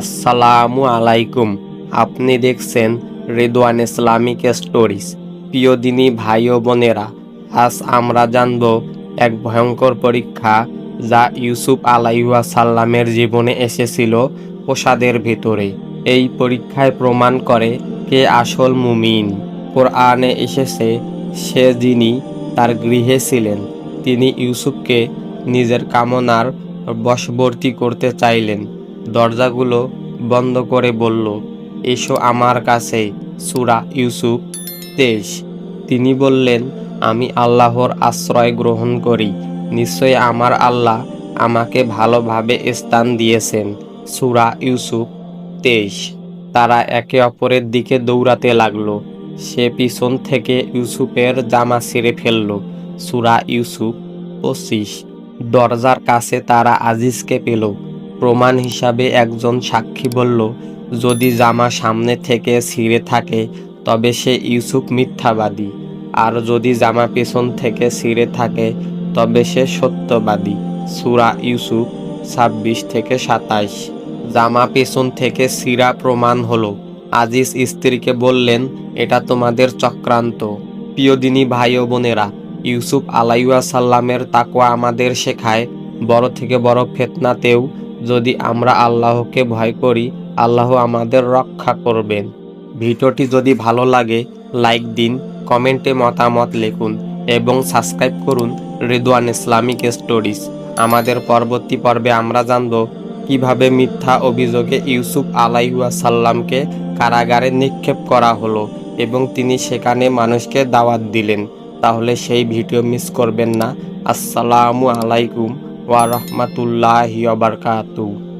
আসসালামু আলাইকুম। আপনি দেখছেন রেদওয়ান ইসলামিক স্টোরিজ। প্রিয় দিনী ভাই ও বোনেরা, আজ আমরা জানব এক ভয়ঙ্কর পরীক্ষা যা ইউসুফ আলাইহা সাল্লামের জীবনে এসেছিল প্রসাদের ভেতরে। এই পরীক্ষায় প্রমাণ করে কে আসল মুমিন। কোরআনে এসেছে, সে যিনি তার গৃহে ছিলেন, তিনি ইউসুফকে নিজের কামনার বশবর্তী করতে চাইলেন। দরজাগুলো বন্ধ করে বলল, এসো আমার কাছে। সুরা ইউসুফ তেইশ। তিনি বললেন, আমি আল্লাহর আশ্রয় গ্রহণ করি। নিশ্চয় আমার আল্লাহ আমাকে ভালোভাবে স্থান দিয়েছেন। সুরা ইউসুফ তেইশ। তারা একে অপরের দিকে দৌড়াতে লাগল। সে পিছন থেকে ইউসুফের জামা ছিঁড়ে ফেলল। সুরা ইউসুফ পঁচিশ। দরজার কাছে তারা আজিজকে পেল। প্রমাণ হিসাবে একজন সাক্ষী বলল, যদি জামা সামনে থেকে ছিঁড়ে থাকে, তবে সে ইউসুফ মিথ্যাবাদী। আর যদি জামা পেছন থেকে ছিঁড়ে থাকে, তবে সে সত্যবাদী। সুরা ইউসুফ, ছাব্বিশ থেকে সাতাইশ। জামা পেছন থেকে সিরা প্রমাণ হলো, আজিজ স্ত্রীকে বললেন, এটা তোমাদের চক্রান্ত। প্রিয়দিনী ভাই ও বোনেরা, ইউসুফ আলাইয়া সাল্লামের আমাদের শেখায়, বড় থেকে বড় ফেতনাতেও যদি আমরা আল্লাহকে ভয় করি, আল্লাহ আমাদের রক্ষা করবেন। ভিডিওটি যদি ভালো লাগে, লাইক দিন, কমেন্টে মতামত লিখুন এবং সাবস্ক্রাইব করুন রিদওয়ান ইসলামিক স্টোরিজ। আমাদের পরবর্তী পর্বে আমরা জানব কীভাবে মিথ্যা অভিযোগে ইউসুফ আলাইহুয়া সাল্লামকে কারাগারে নিক্ষেপ করা হলো এবং তিনি সেখানে মানুষকে দাওয়াত দিলেন। তাহলে সেই ভিডিও মিস করবেন না। আসসালামু আলাইকুম। ওয়া রাহমাতুল্লাহি ওয়া বারাকাতুহু।